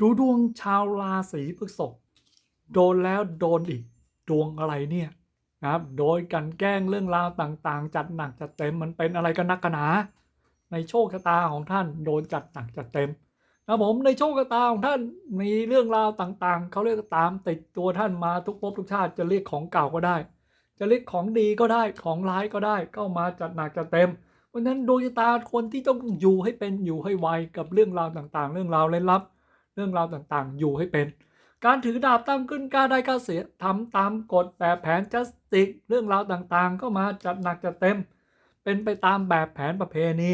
ดูดวงชาวราศีพฤษภโดนแล้วโดนอีกดวงอะไรเนี่ยนะครับ โดยกันแกล้งเรื่องราวต่างๆ จัดหนักจัดเต็มมันเป็นอะไรกันนักกันหนา ในโชคชะตาของท่านโดนจัดหนักจัดเต็มนะผมในโชคชะตาของท่านมีเรื่องราวต่างๆเขาเรียกตามติดตัวท่านมาทุกภพทุกชาติจะเรียกของเก่าก็ได้ จะเรียกของดีก็ได้ของร้ายก็ได้ก็มาจัดหนักจัดเต็มเพราะฉะนั้นดวงชะตาคนที่ต้องอยู่ให้เป็นอยู่ให้ไวกับเรื่องราวต่างๆ เรื่องราวเล่นลับ เรื่องราวต่างๆ อยู่ให้เป็น การถือดาบตั้งขึ้นกล้าได้กล้าเสียทำตามกฎแบบแผนจัสติก เรื่องราวต่างๆ ก็มาจัดหนักจัดเต็ม เป็นไปตามแบบแผนประเพณี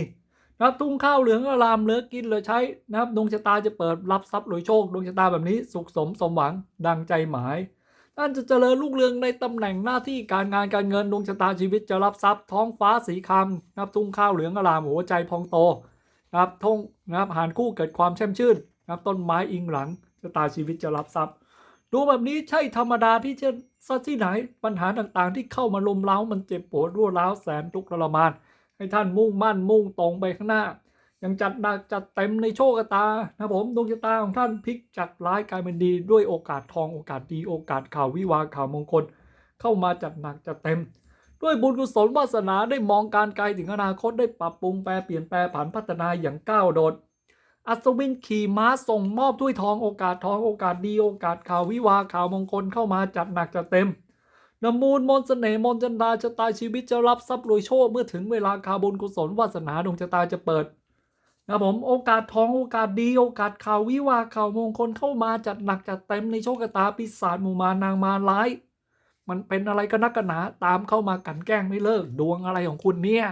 นับทุ่งข้าวเหลืองอารามเหลือกินเหลือใช้นะครับดวงชะตาจะเปิดรับทรัพย์รวยโชคดวงชะตาแบบนี้สุขสมสมหวังดังใจหมายท่านจะเจริญรุ่งเรืองในตำแหน่งหน้าที่การงานการเงินดวงชะตาชีวิตจะรับทรัพย์ท้องฟ้าสีคำนับทุ่งข้าวเหลืองอารามหัวใจพองโตนะครับทงนะครับหารคู่เกิดความแช่มชื่น นะต้นไม้อิงหลังชะตาชีวิตจะรับทรัพย์ ดูแบบนี้ใช่ธรรมดาที่จะซะที่ไหนปัญหาต่างๆ ที่เข้ามาลุมเล้ามันเจ็บปวดรั่วร้าวแสนทุกข์ทรมาน ให้ท่านมุ่งมั่นมุ่งตรงไปข้างหน้า ยังจัดหนักจัดเต็มในโชคชะตานะผมดวงชะตาของท่านพลิกจากร้ายกลายเป็นดีด้วยโอกาสทองโอกาสดีโอกาสข่าววิวาข่าวมงคล เข้ามาจัดหนักจัดเต็มด้วยบุญกุศลวาสนาได้มองการไกลถึงอนาคตได้ปรับปรุงแปลเปลี่ยนแปลผันพัฒนาอย่างก้าวโดด อัศวินขี่ม้าส่งมอบถ้วยทองโอกาสทองโอกาสดีโอกาสข่าววิวาข่าวมงคลเข้ามาจัดหนักจัดเต็มนำมูลมนเสน่ห์มนจันดาชะตาชีวิตจะรับทรัพย์รวยโชคเมื่อถึงเวลาคาบุญกุศลวาสนาดวงชะตาจะเปิดนะผมโอกาสทองโอกาสดีโอกาสข่าววิวาข่าวมงคลเข้ามาจัดหนักจัดเต็มในโชคชะตาปีศาจหมู่มานางมาร้าย มันเป็นอะไรกันนักกันหนาตามเข้ามากันแกล้งไม่เลิกดวงอะไรของคุณเนี่ย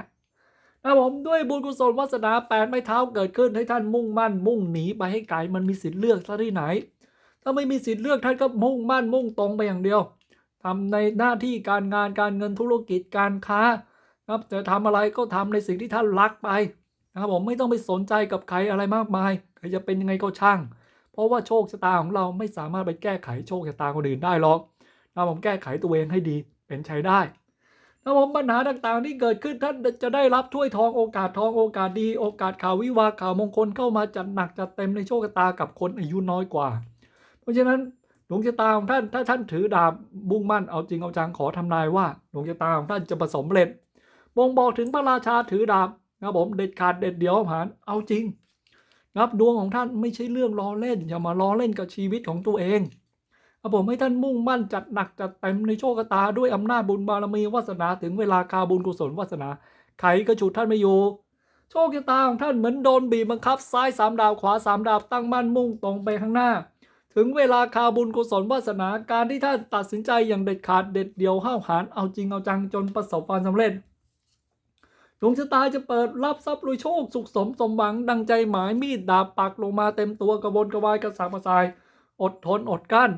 นะผมด้วยบุญกุศลวาสนาแปดไม้เท้าเกิดขึ้นให้ท่านมุ่งมั่น มุ่งหนีไปให้ไกลมันมีสิทธิ์เลือกซะที่ไหน ถ้าไม่มีสิทธิ์เลือกท่านก็มุ่งมั่นมุ่งตรงไปอย่างเดียวทำในหน้าที่การงานการเงินธุรกิจการค้านะครับจะทำอะไรก็ทำในสิ่งที่ท่านรักไปนะครับผมไม่ต้องไปสนใจกับใครอะไรมากมายใครจะเป็นยังไงก็ช่าง เพราะว่าโชคชะตาของเราไม่สามารถไปแก้ไขโชคชะตาคนอื่นได้หรอกนะผมแก้ไขตัวเองให้ดีเป็นใช้ได้ นะผมปัญหาต่างๆที่เกิดขึ้นท่านจะได้รับถ้วยทองโอกาสทองโอกาสดี โอกาสข่าววิวาข่าวมงคลเข้ามาจัดหนักจัดเต็มในโชคชะตากับคนอายุน้อยกว่า เพราะฉะนั้นดวงชะตาของท่านถ้าท่านถือดาบมุ่งมั่นเอาจริงเอาจังขอทำนายว่าดวงชะตาของท่านจะประสบเร็จบ่งบอกถึงพระราชาถือดาบนะครับผมเด็ดขาดเด็ดเดี่ยวผ่านเอาจริงนะครับดวงของท่านไม่ใช่เรื่องล้อเล่นอย่ามาล้อเล่นกับชีวิตของตัวเอง ครับผมให้ท่านมุ่งมั่นจัดหนักจัดเต็มในโชคชะตาด้วยอำนาจบุญบารมีวาสนาถึงเวลาคาบุญกุศลวาสนาใครก็ฉุดท่านไม่อยู่ โชคชะตาของท่านเหมือนโดนบีบบังคับซ้ายสามดาวขวาสามดาวตั้งมั่นมุ่งตรงไปข้างหน้า ถึงเวลาคาบุญกุศลวาสนาการที่ท่านตัดสินใจอย่างเด็ดขาดเด็ดเดี่ยวห้าวหาญเอาจริงเอาจังจนประสบความสำเร็จดวงชะตาจะเปิดรับทรัพย์รวยโชคสุขสมสมหวังดังใจหมายมีดดาบปักลงมาเต็มตัวกระวนกระวายกระสับกระส่าย อดทนอดกลั้น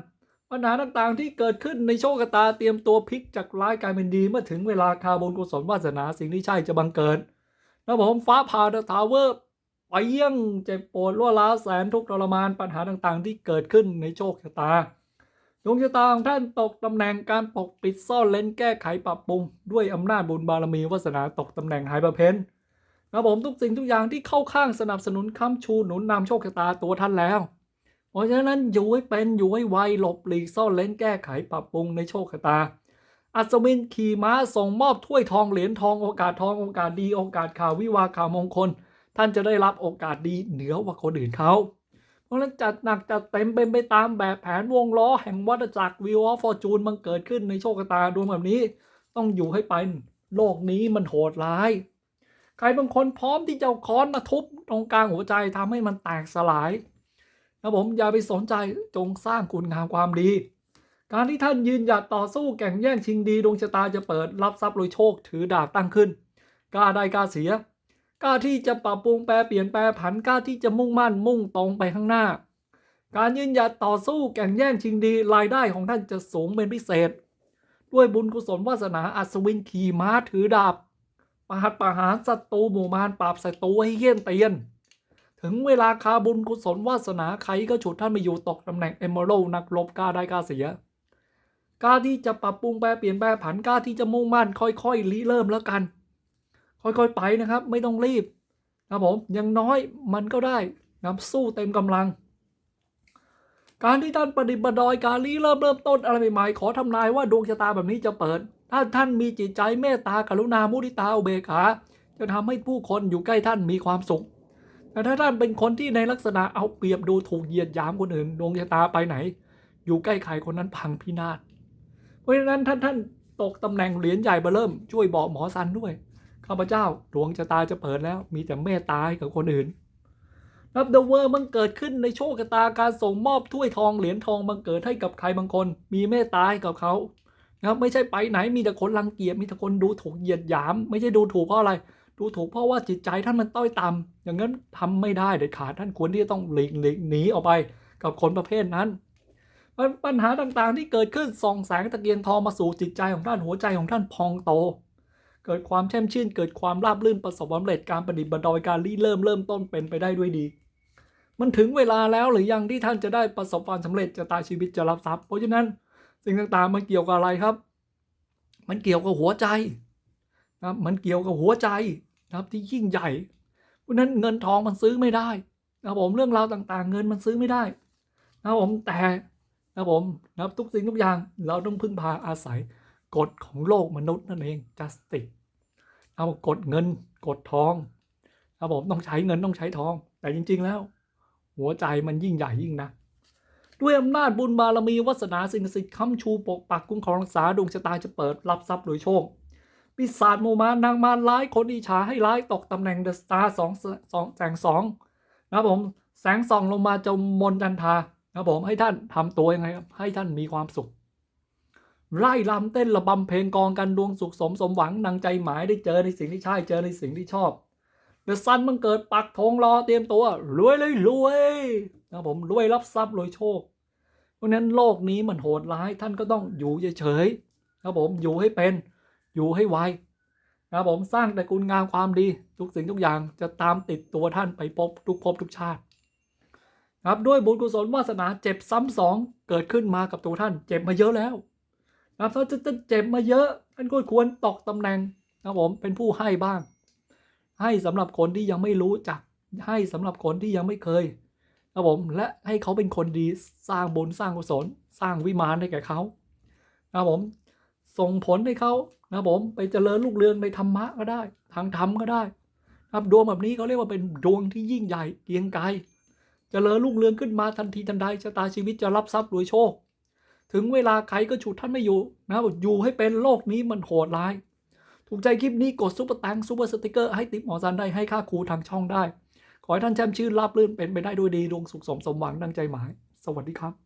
ปัญหาต่างๆที่เกิดขึ้นในโชคชะตาเตรียมตัวพลิกจากร้ายกลายเป็นดี เมื่อถึงเวลาคาบุญกุศลวาสนาสิ่งที่ใช่จะบังเกิดนะผมฟ้าผ่าเดอะทาวเวอร์ไปเยี่ยงเจ็บปวดรั่วร้าวแสนทุกข์ทรมานปัญหาต่างๆ ที่เกิดขึ้นในโชคชะตาดวงชะตาของท่านตกตำแหน่งการปกปิดซ่อนเลนแก้ไขปรับปรุง ด้วยอำนาจบุญบารมีวาสนาตกตำแหน่งหายประเพนนะผมทุกสิ่งทุกอย่างที่เข้าข้างสนับสนุนค้ำชูหนุนนำโชคชะตาตัวท่านแล้ว เพราะฉะนั้นอยู่ให้เป็นอยู่ให้ไวหลบหลีกซ่อนเล้นแก้ไขปรับปรุงในโชคชะตา อัศวินขี่ม้าส่งมอบถ้วยทองเหรียญทองโอกาสทองโอกาสดีโอกาสข่าววิวาข่าวมงคล ท่านจะได้รับโอกาสดีเหนือกว่าคนอื่นเขาเพราะฉะนั้นจัดหนักจัดเต็มเป็นไปตามแบบแผนวงล้อแห่งวัฏจักรวิวอฟฟอร์จูนมันเกิดขึ้นในโชคชะตาดวงแบบนี้ ต้องอยู่ให้เป็นโลกนี้มันโหดร้ายใครบางคนพร้อมที่จะค้อนมาทุบตรงกลางหัวใจทำให้มันแตกสลาย นะผมอย่าไปสนใจจงสร้างคุณงามความดี การที่ท่านยืนหยัดต่อสู้แข่งแย่งชิงดีดวงชะตาจะเปิดรับทรัพย์รวยโชคถือดาบตั้งขึ้นกล้าได้กล้าเสียกล้าที่จะปรับปรุงแปลเปลี่ยนแปลผันกล้าที่จะมุ่งมั่นมุ่งตรงไปข้างหน้า การยืนหยัดต่อสู้แข่งแย่งชิงดีรายได้ของท่านจะสูงเป็นพิเศษ ด้วยบุญกุศลวาสนาอัศวินขี่ม้าถือดาบปราดประหารศัตรูหมู่มารปราบศัตรูให้เยี่ยนเตียน ถึงเวลาคาบุญกุศลวาสนาใครก็ฉุดท่านมาอยู่ตกตำแหน่งเอเมอรัลนักรบกล้าได้กล้าเสียกล้าที่จะปรับปรุงแปลเปลี่ยนแปลผันกล้าที่จะมุ่งมั่นค่อยๆริเริ่มแล้วกัน ค่อยๆไปนะครับ ไม่ต้องรีบนะผมยังน้อยมันก็ได้นะสู้เต็มกำลัง การที่ท่านประดิษฐ์ประดอยการรีเริ่มเริ่มต้นอะไรใหม่ๆขอทำนายว่าดวงชะตาแบบนี้จะเปิด ถ้าท่านมีจิตใจเมตตากรุณามุทิตาอุเบกขาจะทำให้ผู้คนอยู่ใกล้ท่านมีความสุข แต่ถ้าท่านเป็นคนที่ในลักษณะเอาเปรียบดูถูกเหยียดหยามคนอื่นดวงชะตาไปไหน อยู่ใกล้ใครคนนั้นพังพินาศเพราะฉะนั้นท่านท่านตกตำแหน่งเหรียญใหญ่เบเริ่ม ช่วยบอกหมอซันด้วยข้าพเจ้าดวงชะตาจะเปิดแล้ว มีแต่เมตตาให้กับคนอื่นนับเดอะเวอร์มันเกิดขึ้นในโชคชะตาการส่งมอบถ้วยทองเหรียญทองบังเกิดให้กับใครบางคน มีเมตตาให้กับเขานะครับไม่ใช่ไปไหนมีแต่คนรังเกียจมีแต่คนดูถูกเหยียดหยาม ไม่ใช่ดูถูกเพราะอะไร ดูถูกเพราะว่าจิตใจท่านมันต้อยต่ำอย่างนั้นทำไม่ได้เด็ดขาดท่านควรที่จะต้องหลีกหลีกหนีออกไปกับคนประเภทนั้นปัญหาต่างๆที่เกิดขึ้นส่องแสงตะเกียงทองมาสู่จิตใจของท่านหัวใจของท่านพองโต เกิดความแช่มชื่น เกิดความราบรื่นประสบความสำเร็จการประดิษฐ์ประดอยการรีเริ่มเริ่มต้นเป็นไปได้ด้วยดี มันถึงเวลาแล้วหรือยังที่ท่านจะได้ประสบความสำเร็จจะตายชีวิตจะรับทรัพย์เพราะฉะนั้นสิ่งต่างๆมันเกี่ยวกับอะไรครับ มันเกี่ยวกับหัวใจ นะมันเกี่ยวกับหัวใจนะครับที่ยิ่งใหญ่ เพราะฉะนั้นเงินทองมันซื้อไม่ได้นะครับผมเรื่องราวต่างๆ เงินมันซื้อไม่ได้นะครับผมแต่นะครับผมนะครับทุกสิ่งทุกอย่างเราต้องพึ่งพาอาศัยกฎของโลกมนุษย์นั่นเอง justice เอากฎเงินกฎทองนะครับผมต้องใช้เงินต้องใช้ทอง แต่จริง ๆ แล้ว หัวใจมันยิ่งใหญ่ยิ่งนะ ด้วยอำนาจบุญบารมีวาสนาสิ่งศักดิ์สิทธิ์ค้ำชูปกปักคุ้มครองรักษาดวงชะตาจะเปิดรับทรัพย์โดยโชค ปีศาจโมมานางมารร้ายคนอิจฉาให้ร้ายตกตำแหน่งเดอะสตาร์สองสองแสงสองนะครับผมแสงส่องลงมาจะมนจันทานะครับผมให้ท่านทำตัวยังไงครับให้ท่านมีความสุข ไล่ลำเต้นระบำเพลงกองกันดวงสุขสมสมหวังดังใจหมายได้เจอในสิ่งที่ใช่เจอในสิ่งที่ชอบเดอะซันมันเกิดปักธงรอเตรียมตัว รวยเลยรวยนะครับผมรวยรับทรัพย์รวยโชค เพราะฉะนั้นโลกนี้มันโหดร้ายท่านก็ต้องอยู่เฉยๆนะครับผมอยู่ให้เป็น อยู่ให้ไวนะครับผมสร้างแต่คุณงามความดี ทุกสิ่งทุกอย่างจะตามติดตัวท่านไปพบทุกภพทุกชาติครับด้วยบุญกุศลวาสนาเจ็บซ้ำสองเกิดขึ้นมากับตัวท่าน เจ็บมาเยอะแล้วนะครับถ้าจะเจ็บมาเยอะท่านก็ควรตกตำแหน่งนะครับผมเป็นผู้ให้บ้าง ให้สำหรับคนที่ยังไม่รู้จัก ให้สำหรับคนที่ยังไม่เคยนะครับผมและให้เขาเป็นคนดีสร้างบุญสร้างกุศล สร้างวิมานให้แก่เขานะครับผม ส่งผลให้เขานะผมไปเจริญลูกเรืองในธรรมะก็ได้ ทางธรรมก็ได้นะครับดวงแบบนี้เขาเรียกว่าเป็นดวงที่ยิ่งใหญ่เกียงไกรเจริญลูกเรืองขึ้นมาทันทีทันใดชะตาชีวิตจะรับทรัพย์รวยโชค ถึงเวลาใครก็ฉุดท่านไม่อยู่นะอยู่ให้เป็นโลกนี้มันโหดร้าย ถูกใจคลิปนี้กดซุปเปอร์แตงซุปเปอร์สติกเกอร์ให้ติปหมอซันได้ให้ค่าครูทางช่องได้ ขอให้ท่านแชมป์ชื่นราบรื่นเป็นไปได้ด้วยดีดวงสุขสมสมหวังดังใจหมาย สวัสดีครับ